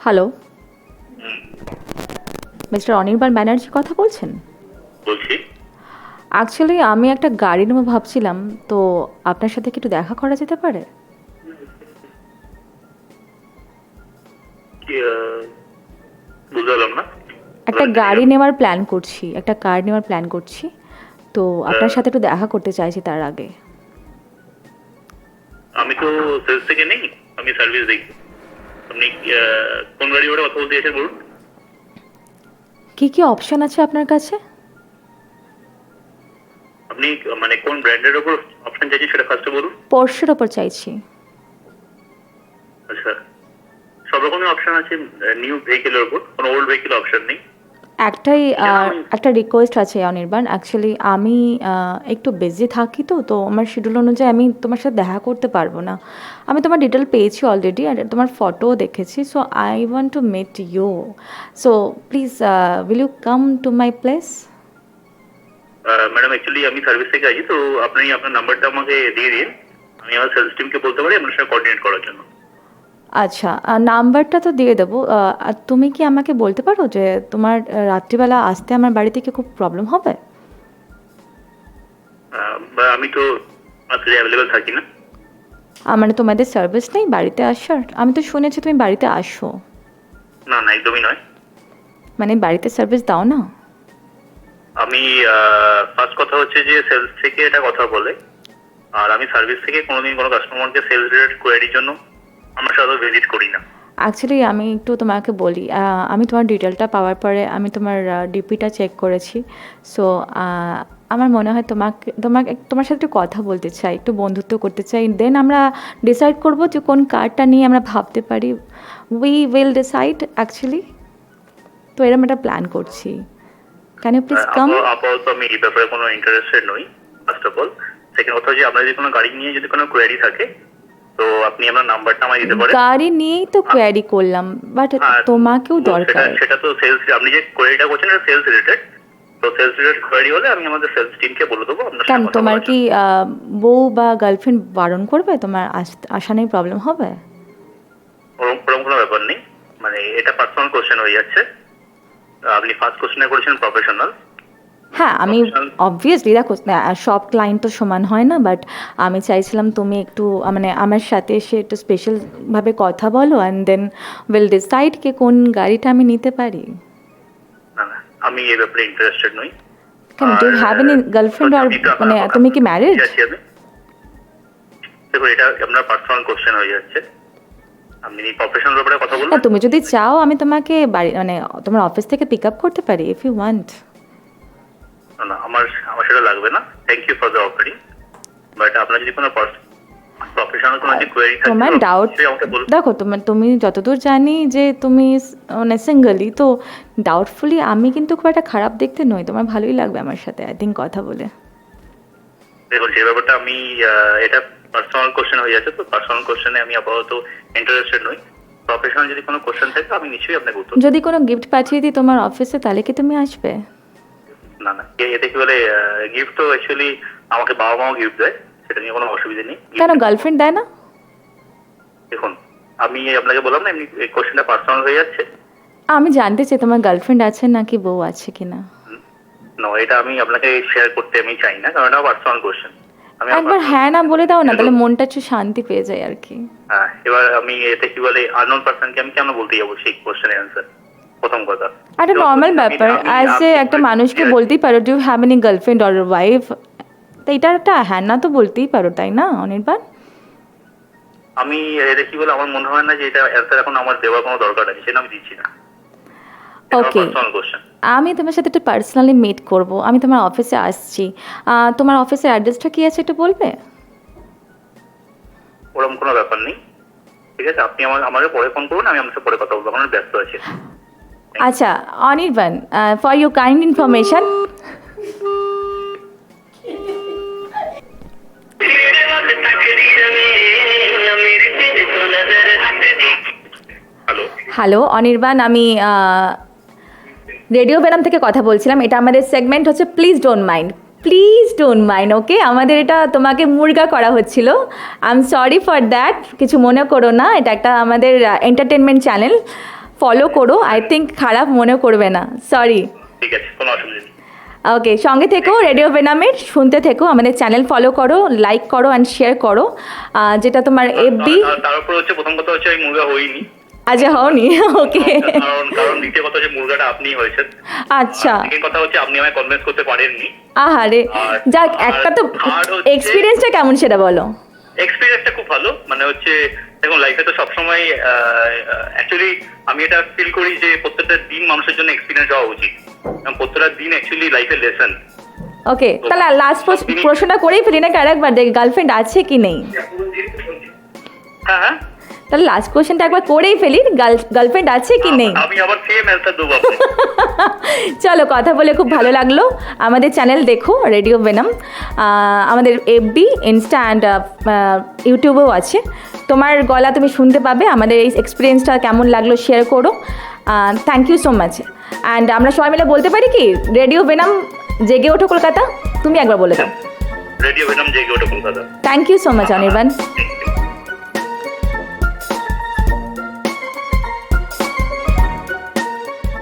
Hello mister Anirban Banerjee কথা বলছেন? বলছি। অ্যাকচুয়ালি আমি একটা গাড়ি নেব ভাবছিলাম তো আপনার সাথে কি একটু দেখা করা যেতে পারে? না। একটা গাড়ি নেওয়ার প্ল্যান করছি একটা কার নেওয়ার প্ল্যান করছি। তো আপনার সাথে একটু দেখা করতে চাইছি তার আগে। আমি তো সেলস থেকে নেই আমি সার্ভিস দেখি আপনি কোন গাড়ি ওটা কথা বলতে বলুন। কি কি অপশন আছে আপনার কাছে? আপনি মানে কোন ব্র্যান্ডের ওপর অপশন চাইছেন সেটা ফার্স্টে বলুন। পোর্শের ওপর চাইছি। আচ্ছা। সব রকমের অপশন আছে নিউ ভেহিকেলের ওপর। কোনো ওল্ড ভেহিকেল অপশন নেই। একটাই একটা রিকোয়েস্ট আছে অনির্বাণ. অ্যাকচুয়ালি আমি একটু বিজি থাকি তো তো আমার শিডিউল অনুযায়ী আমি তোমার সাথে দেখা করতে পারব না। আমি তোমার ডিটেল পেয়েছি অলরেডি আর তোমার ফটোও দেখেছি so I want to meet you so please will you come to my place madam actually আমি সার্ভিস থেকে আছি তো আপনি আপনার নাম্বারটা আমাকে দিয়ে দিন। আমি আমার সেলস টিমকে বলতে পারি আপনার সাথে কোঅর্ডিনেট করার জন্য। আচ্ছা নাম্বারটা তো দিয়ে দেবো। আর তুমি কি আমাকে বলতে পারো যে তোমার রাত্রিবেলা আসতে আমার বাড়িতে কি খুব প্রবলেম হবে? আমি তো অ্যাভেলেবেল থাকি না। মানে তোমাদের সার্ভিস নেই বাড়িতে আসার? আমি তো শুনেছি তুমি বাড়িতে আসো। না না একদমই নয়। মানে বাড়িতে সার্ভিস দাও না? আমি ফার্স্ট কথা হচ্ছে যে সেলস থেকে এটা কথা বলে। আর আমি সার্ভিস থেকে কোনোদিন কোনো কাস্টমারকে সেলস রিলেটেড কোয়ারির জন্য আমার সাথে ভিজিট করি না। অ্যাকচুয়ালি আমি একটু তোমাকে বলি আমি তোমার ডিটেলটা পাওয়ার পরে আমি তোমার ডিপিটা চেক করেছি। সো আমার মনে হয় তোমাকে তোমাকে তোমার সাথে একটু কথা বলতে চাই একটু বন্ধুত্ব করতে চাই। দেন আমরা ডিসাইড করব যে কোন কার্ডটা নিয়ে আমরা ভাবতে পারি। উই উইল ডিসাইড অ্যাকচুয়ালি তো এরকম একটা প্ল্যান করছি। ক্যান ইউ প্লিজ কাম আপাতত- আমি এই ব্যাপারে কোনো ইন্টারেস্টেড নই ফার্স্ট অফ অল সেকেন্ড কথা হচ্ছে আপনার যদি কোনো গাড়ি নিয়ে যদি কোনো কোয়ারি থাকে তো আপনি আপনার নাম্বারটা আমায় দিতে পারেন। গাড়ি নিয়েই তো কোয়ারি করলাম বাট তোমাকেও দরকার। সেটা- তো সেলস আপনি যে কোয়ারিটা করছেন এটা সেলস রিলেটেড তো সেলস রিলেটেড কোয়ারি হলে আমি আমাদের সেলস টিমকে বলে দেবো আপনার কেন তোমার কি বউ বা গার্লফ্রেন্ড বারণ করবে? তোমার আস- নেই প্রবলেম হবে? ওরকম ওরকম কোনো ব্যাপার নেই। মানে এটা পার্সোনাল কোশ্চেন হয়ে যাচ্ছে। আপনি ফার্স্ট কোশ্চেনে করেছেন প্রফেশনাল হ্যাঁ আমি অবভিয়াসলি দেখো সব ক্লায়েন্ট তো সমান হয় না বাট আমি চাইছিলাম তুমি একটু মানে আমার সাথে এসে একটু স্পেশালভাবে কথা বলো অ্যান্ড দেন উইল ডিসাইড কে কোন গাড়িটা আমি নিতে পারি। আমি এই ব্যাপারে ইন্টারেস্টেড নই। কেন ডু হ্যাভ এনি গার্লফ্রেন্ড আর আপনার মানে তুমি কি ম্যারিড আমি। দেখুন এটা আপনার পার্সোনাল কোশ্চেন হয়ে যাচ্ছে। আপনি প্রফেশনাল ব্যাপারে কথা না তুমি যদি চাও আমি তোমাকে বাড়ি মানে তোমার অফিস থেকে পিক আপ করতে পারি ইফ ইউ ওয়ান্ট না আমার আমার সেটা লাগবে না। Thank you for the offering but আপনার যদি কোনো তোমার ডাউট দেখো তোমার তুমি যতদূর জানি যে তুমি মানে সিঙ্গেলই তো ডাউটফুলি আমি কিন্তু খুব একটা খারাপ দেখতে নই। তোমার ভালোই লাগবে আমার সাথে আই থিঙ্ক কথা বলে। দেখুন সেই ব্যাপারটা আমি এটা পার্সোনাল কোশ্চেন হয়ে যাচ্ছে তো পার্সোনাল কোশ্চেনে আমি আপাতত ইন্টারেস্টেড নই। প্রফেশনাল যদি কোনো কোশ্চেন থাকে আমি নিশ্চয়ই আপনাকে উত্তর যদি কোনো গিফট পাঠিয়ে দিই তোমার অফিসে তাহলে কি তুমি আসবে? না না। এ- এতে কি বলে গিফট তো অ্যাকচুয়ালি আমাকে বাবা মাও গিফট দেয় সেটা নিয়ে কোনো অসুবিধা নেই। কেন গার্লফ্রেন্ড দেয় না? দেখুন আমি আপনাকে বললাম না এমনি কোশ্চেনটা পার্সোনাল হয়ে যাচ্ছে। আমি জানতে চাই তোমার গার্লফ্রেন্ড আছে নাকি বউ আছে কিনা? না এটা আমি আপনাকে শেয়ার করতে আমি চাই না কারণ এটা পার্সোনাল কোশ্চেন একবার হ্যাঁ না বলে দাও না তাহলে মনটা একটু শান্তি পেয়ে যায় আর কি। হ্যাঁ এবার আমি এতে কি বলে আননোন পার্সনকে আমি কেন বলতে যাব সেই কোশ্চেনের অ্যান্সার প্রথম কথা। একটা নর্মাল ব্যাপার। অ্যাজ এ একটা মানুষকে বলতেই পারো do have any girlfriend or wife তো এটা একটা হ্যাঁ না তো বলতেই পারো তাই না অনির্বাণ? আমি এতে কি বলে আমার মনে হয় না যে এটা এখন আমার দেওয়ার কোনো দরকার আছে সেটা আমি দিচ্ছি না। কোশ্চেন আমি তোমার সাথে একটু পার্সোনালি মিট করব। আমি তোমার অফিসে আসছি। তোমার অফিসের অ্যাড্রেসটা কি আছে একটু বলবে? ওরকম কোনো ব্যাপার নেই। ঠিক আছে আপনি আমার আমাকে পরে ফোন করুন আমি আপনার সাথে পরে কথা বলব। আমার ব্যস্ত আছে। আচ্ছা Anirban for your kind information hello Anirban, আমি রেডিও বেনাম থেকে কথা বলছিলাম। এটা আমাদের সেগমেন্ট হচ্ছে please don't mind please don't mind okay আমাদের এটা তোমাকে মুরগা করা হচ্ছিল। I am sorry for that কিছু মনে করো না, এটা একটা আমাদের এন্টারটেনমেন্ট চ্যানেল ফলো করো আই থিঙ্ক খারাপ মনে করবে না। সরি ঠিক আছে কোনো অসুবিধা নেই। ওকে সঙ্গে থেকো রেডিও বেনামের শুনতে থেকো আমাদের চ্যানেল ফলো করো লাইক করো অ্যান্ড শেয়ার করো। যেটা তোমার এফবি তার উপর হচ্ছে প্রথম কথা হচ্ছে আমি মুরগা হইনি আচ্ছা হওনি ওকে কারণ কারণ দ্বিতীয় কথা হচ্ছে মুরগাটা আপনিই হয়েছেন। আচ্ছা। সেকেন্ড কথা হচ্ছে আপনি আমায় কনভিন্স করতে পারেননি। আহারে যাক একটা তো এক্সপিরিয়েন্সটা কেমন সেটা বলো? এক্সপিরিয়েন্সটা খুব ভালো মানে হচ্ছে দেখুন লাইফে তো সবসময় অ্যাকচুয়ালি আমি এটা ফিল করি যে প্রত্যেকটা দিন মানুষের জন্য এক্সপিরিয়েন্স হওয়া উচিত। কারণ প্রত্যেকটা দিন অ্যাকচুয়ালি লাইফের লেসন ওকে তাহলে লাস্ট প্রশ্নটা করেই ফেলি না আরেকবার দেখ গার্লফ্রেন্ড আছে কি নেই? হ্যাঁ হ্যাঁ। তাহলে লাস্ট কোশ্চেনটা একবার করেই ফেলি গার্লফ্রেন্ড আছে কি নেই? আমি আবার সেম অ্যান্সার দেবো চলো কথা বলে খুব ভালো লাগল। আমাদের চ্যানেল দেখো রেডিও বেনাম আমাদের এফবি ইনস্টা অ্যান্ড ইউটিউবেও আছে। তোমার গলা তুমি শুনতে পাবে আমাদের এই এক্সপিরিয়েন্সটা কেমন লাগল শেয়ার করো। Thank you so much and আমরা সবাই মিলে বলতে পারি কি রেডিও বেনাম জেগে ওঠো কলকাতা তুমি একবার বলে দাও। রেডিও বেনাম জেগে ওঠো Kolkata. Thank you so much Anirban.